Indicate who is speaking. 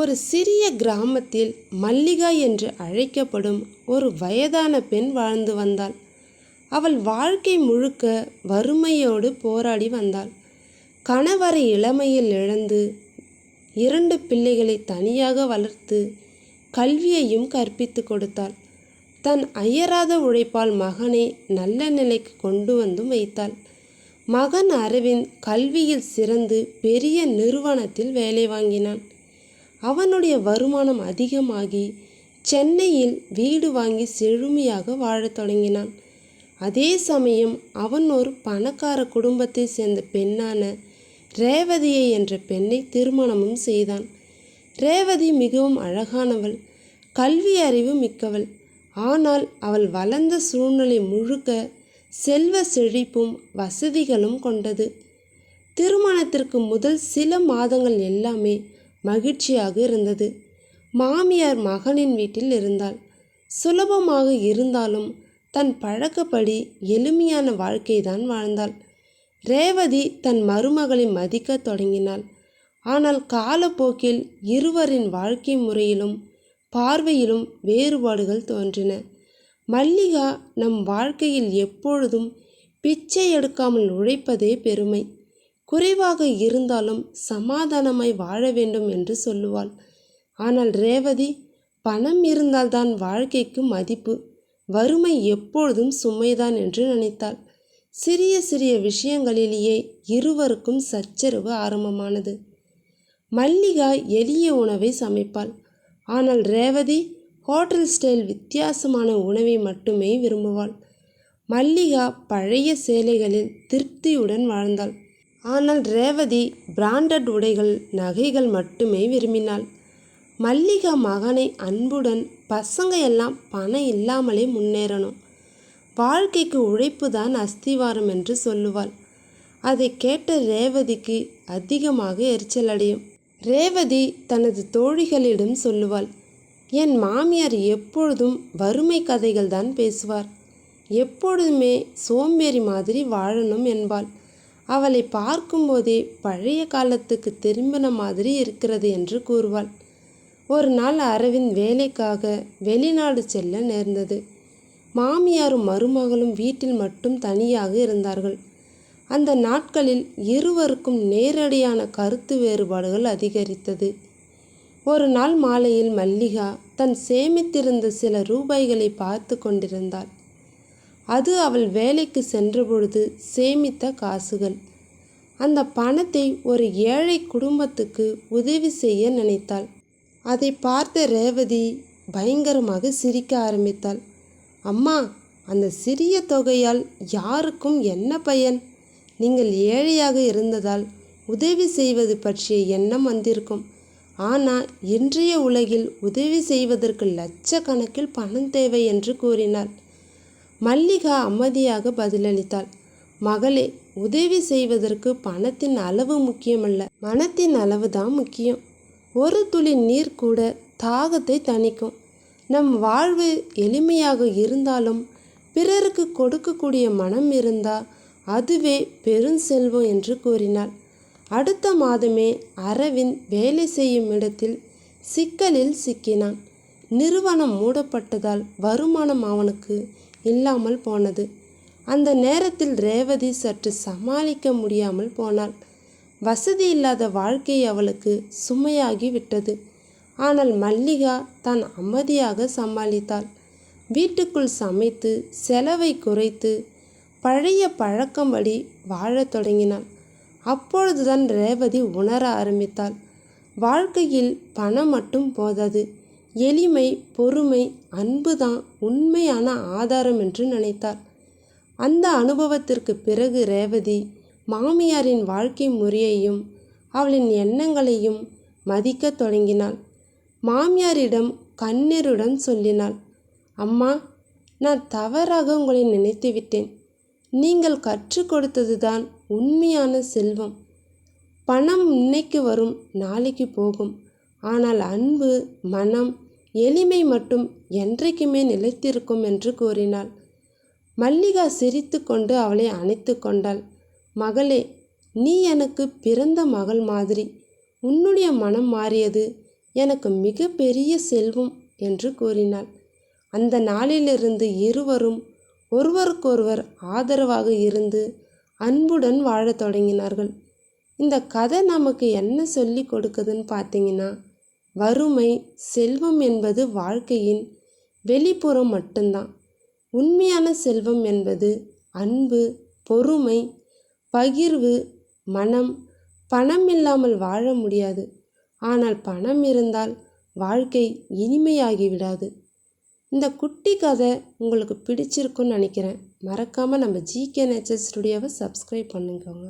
Speaker 1: ஒரு சிறிய கிராமத்தில் மல்லிகா என்று அழைக்கப்படும் ஒரு வயதான பெண் வாழ்ந்து வந்தாள். அவள் வாழ்க்கை முழுக்க வறுமையோடு போராடி வந்தாள். கணவரை இளமையில் இழந்து இரண்டு பிள்ளைகளை தனியாக வளர்த்து கல்வியையும் கற்பித்து கொடுத்தாள். தன் அயராத உழைப்பால் மகனை நல்ல நிலைக்கு கொண்டு வந்தும் வைத்தாள். மகன் அரவிந்த் கல்வியில் சிறந்து பெரிய நிறுவனத்தில் வேலை வாங்கினான். அவனுடைய வருமானம் அதிகமாகி சென்னையில் வீடு வாங்கி செழுமையாக வாழத் தொடங்கினான். அதே சமயம் அவன் ஒரு பணக்கார குடும்பத்தை சேர்ந்த பெண்ணான ரேவதியை என்ற பெண்ணை திருமணமும் செய்தான். ரேவதி மிகவும் அழகானவள் கல்வி அறிவு மிக்கவள். ஆனால் அவள் வளர்ந்த சூழ்நிலை முழுக்க செல்வ செழிப்பும் வசதிகளும் கொண்டது. திருமணத்திற்கு முதல் சில மாதங்கள் எல்லாமே மகிழ்ச்சியாக இருந்தது. மாமியார் மகனின் வீட்டில் இருந்தாள். சுலபமாக இருந்தாலும் தன் பழக்கப்படி எளிமையான வாழ்க்கைதான் வாழ்ந்தாள். ரேவதி தன் மருமகளை மதிக்கத் தொடங்கினாள். ஆனால் காலப்போக்கில் இருவரின் வாழ்க்கை முறையிலும் பார்வையிலும் வேறுபாடுகள் தோன்றின. மல்லிகா நம் வாழ்க்கையில் எப்பொழுதும் பிச்சை எடுக்காமல் உழைப்பதே பெருமை. குறைவாக இருந்தாலும் சமாதானமாய் வாழ வேண்டும் என்று சொல்லுவாள். ஆனால் ரேவதி பணம் இருந்தால்தான் வாழ்க்கைக்கு மதிப்பு வறுமை எப்பொழுதும் சுமைதான் என்று நினைத்தாள். சிறிய சிறிய விஷயங்களிலேயே இருவருக்கும் சச்சரவு ஆரம்பமானது. மல்லிகா எளிய உணவை சமைப்பாள். ஆனால் ரேவதி ஹோட்டல் ஸ்டைல் வித்தியாசமான உணவை மட்டுமே விரும்புவாள். மல்லிகா பழைய சேலைகளில் திருப்தியுடன் வாழ்ந்தாள். ஆனால் ரேவதி பிராண்டட் உடைகள் நகைகள் மட்டுமே விரும்பினாள். மல்லிகா மகனை அன்புடன் பசங்க எல்லாம் பணம் இல்லாமலே முன்னேறணும். வாழ்க்கைக்கு உழைப்பு தான் அஸ்திவாரம் என்று சொல்லுவாள். அதை கேட்ட ரேவதிக்கு அதிகமாக எரிச்சல் அடையும். ரேவதி தனது தோழிகளிடம் சொல்லுவாள் என் மாமியார் எப்பொழுதும் வறுமை கதைகள் தான் பேசுவார். எப்பொழுதுமே சோம்பேறி மாதிரி வாழணும் என்பாள். அவளை பார்க்கும்போதே பழைய காலத்துக்கு திரும்பின மாதிரி இருக்கிறது என்று கூறுவாள். ஒரு நாள் அரவிந்த் வேலைக்காக வெளிநாடு செல்ல நேர்ந்தது. மாமியாரும் மருமகளும் வீட்டில் மட்டும் தனியாக இருந்தார்கள். அந்த நாட்களில் இருவருக்கும் நேரடியான கருத்து வேறுபாடுகள் அதிகரித்தது. ஒரு நாள் மாலையில் மல்லிகா தன் சேமித்திருந்த சில ரூபாய்களை பார்த்து கொண்டிருந்தாள். அது அவள் வேலைக்கு சென்றபொழுது சேமித்த காசுகள். அந்த பணத்தை ஒரு ஏழை குடும்பத்துக்கு உதவி செய்ய நினைத்தாள். அதை பார்த்த ரேவதி பயங்கரமாக சிரிக்க ஆரம்பித்தாள். அம்மா அந்த சிறிய தொகையால் யாருக்கும் என்ன பயன்? நீங்கள் ஏழையாக இருந்ததால் உதவி செய்வது பற்றிய எண்ணம் வந்திருக்கும். ஆனால் இன்றைய உலகில் உதவி செய்வதற்கு லட்சக்கணக்கில் பணம் தேவை என்று கூறினாள். மல்லிகா அமைதியாக பதிலளித்தாள். மகளே உதவி செய்வதற்கு பணத்தின் அளவு முக்கியமல்ல. மனத்தின் அளவு தான் முக்கியம். ஒரு துளி நீர் கூட தாகத்தை தணிக்கும். நம் வாழ்வு எளிமையாக இருந்தாலும் பிறருக்கு கொடுக்கக்கூடிய மனம் இருந்தால் அதுவே பெருஞ்செல்வம் என்று கூறினாள். அடுத்த மாதமே அரவிந்த் வேலை செய்யும் இடத்தில் சிக்கலில் சிக்கினான். நிறுவனம் மூடப்பட்டதால் வருமானம் அவனுக்கு இல்லாமல் போனது. அந்த நேரத்தில் ரேவதி சற்று சமாளிக்க முடியாமல் போனாள். வசதி இல்லாத வாழ்க்கை அவளுக்கு சுமையாகி விட்டது. ஆனால் மல்லிகா தான் அமைதியாக சமாளித்தாள். வீட்டுக்குள் சமைத்து செலவை குறைத்து பழைய பழக்கம்படி வாழத் தொடங்கினாள். அப்பொழுதுதான் ரேவதி உணர ஆரம்பித்தாள். வாழ்க்கையில் பணம் மட்டும் போதாது. எளிமை பொறுமை அன்பு தான் உண்மையான ஆதாரம் என்று நினைத்தார். அந்த அனுபவத்திற்கு பிறகு ரேவதி மாமியாரின் வாழ்க்கை முறையையும் அவளின் எண்ணங்களையும் மதிக்கத் தொடங்கினாள். மாமியாரிடம் கண்ணீருடன் சொல்லினாள் அம்மா நான் தவறாக உங்களை நினைத்து விட்டேன். நீங்கள் கற்றுக் கொடுத்ததுதான் உண்மையான செல்வம். பணம் இன்னைக்கு வரும் நாளைக்கு போகும். ஆனால் அன்பு மனம் எளிமை மட்டும் என்றைக்குமே நிலைத்திருக்கும் என்று கூறினாள். மல்லிகா சிரித்து கொண்டு அவளை அணைத்து கொண்டாள். மகளே நீ எனக்கு பிறந்த மகள் மாதிரி உன்னுடைய மனம் மாறியது எனக்கு மிகப்பெரிய செல்வம் என்று கூறினாள். அந்த நாளிலிருந்து இருவரும் ஒருவருக்கொருவர் ஆதரவாக இருந்து அன்புடன் வாழத் தொடங்கினார்கள். இந்த கதை நமக்கு என்ன சொல்லி கொடுக்குதுன்னு பார்த்தீங்கன்னா வறுமை செல்வம் என்பது வாழ்க்கையின் வெளிப்புறம் மட்டும்தான். உண்மையான செல்வம் என்பது அன்பு பொறுமை பகிர்வு மனம். பணம் இல்லாமல் வாழ முடியாது. ஆனால் பணம் இருந்தால் வாழ்க்கை இனிமையாகி விடாது இந்த குட்டி கதை உங்களுக்கு பிடிச்சிருக்குன்னு நினைக்கிறேன். மறக்காமல் நம்ம ஜிகே நேச்சர் ஸ்டுடியோவை சப்ஸ்கிரைப் பண்ணிக்கோங்க.